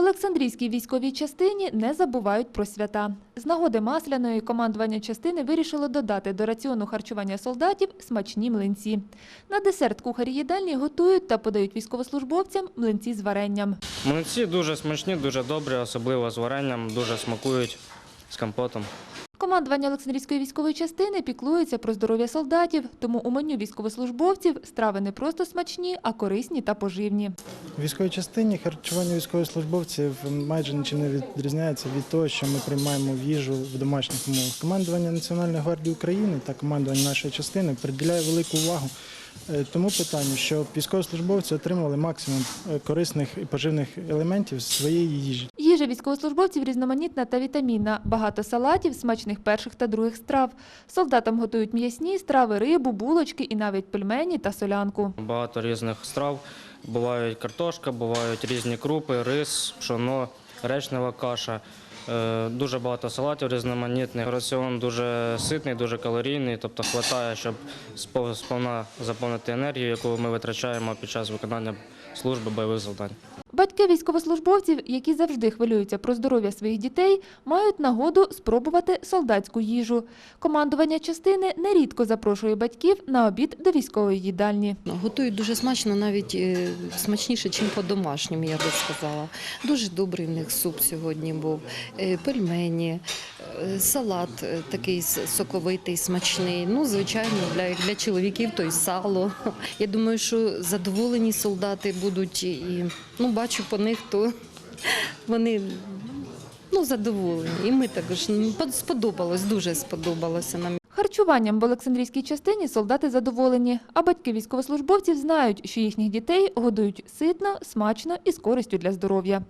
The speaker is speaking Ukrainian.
Олександрійській військовій частині не забувають про свята. З нагоди масляної командування частини вирішило додати до раціону харчування солдатів смачні млинці. На десерт кухарі їдальні готують та подають військовослужбовцям млинці з варенням. Млинці дуже смачні, дуже добрі, особливо з варенням, дуже смакують з компотом. Командування Олександрійської військової частини піклується про здоров'я солдатів, тому у меню військовослужбовців страви не просто смачні, а корисні та поживні. Військовій частині харчування військовослужбовців майже нічим не відрізняється від того, що ми приймаємо в їжу в домашніх умовах. Командування Національної гвардії України та командування нашої частини приділяє велику увагу тому питанню, щоб військовослужбовці отримали максимум е, корисних і поживних елементів з своєї їжі. Їжа військовослужбовців різноманітна та вітамінна, багато салатів, смачних перших та других страв. Солдатам готують м'ясні страви, рибу, булочки і навіть пельмені та солянку. Багато різних страв. Бувають картошка, бувають різні крупи, рис, пшоно, речнева каша. Е, Дуже багато салатів різноманітних. Раціон дуже ситний, дуже калорійний, тобто вистачає, щоб спов- сповна заповнити енергію, яку ми витрачаємо під час виконання служби бойових завдань. Батьки військовослужбовців, які завжди хвилюються про здоров'я своїх дітей, мають нагоду спробувати солдатську їжу. Командування частини нерідко запрошує батьків на обід до військової їдальні. Готують дуже смачно, навіть е, смачніше, ніж по-домашньому, я би сказала. Дуже добрий в них суп сьогодні був, пельмені, е, салат е, такий соковитий, смачний. Ну, звичайно, для, для чоловіків то й сало. Я думаю, що задоволені солдати будуть і ну, бачу по них, то вони ну, задоволені. І ми також сподобалось, дуже сподобалося нам. Харчуванням в Олександрійській частині солдати задоволені, а батьки військовослужбовців знають, що їхніх дітей годують ситно, смачно і з користю для здоров'я.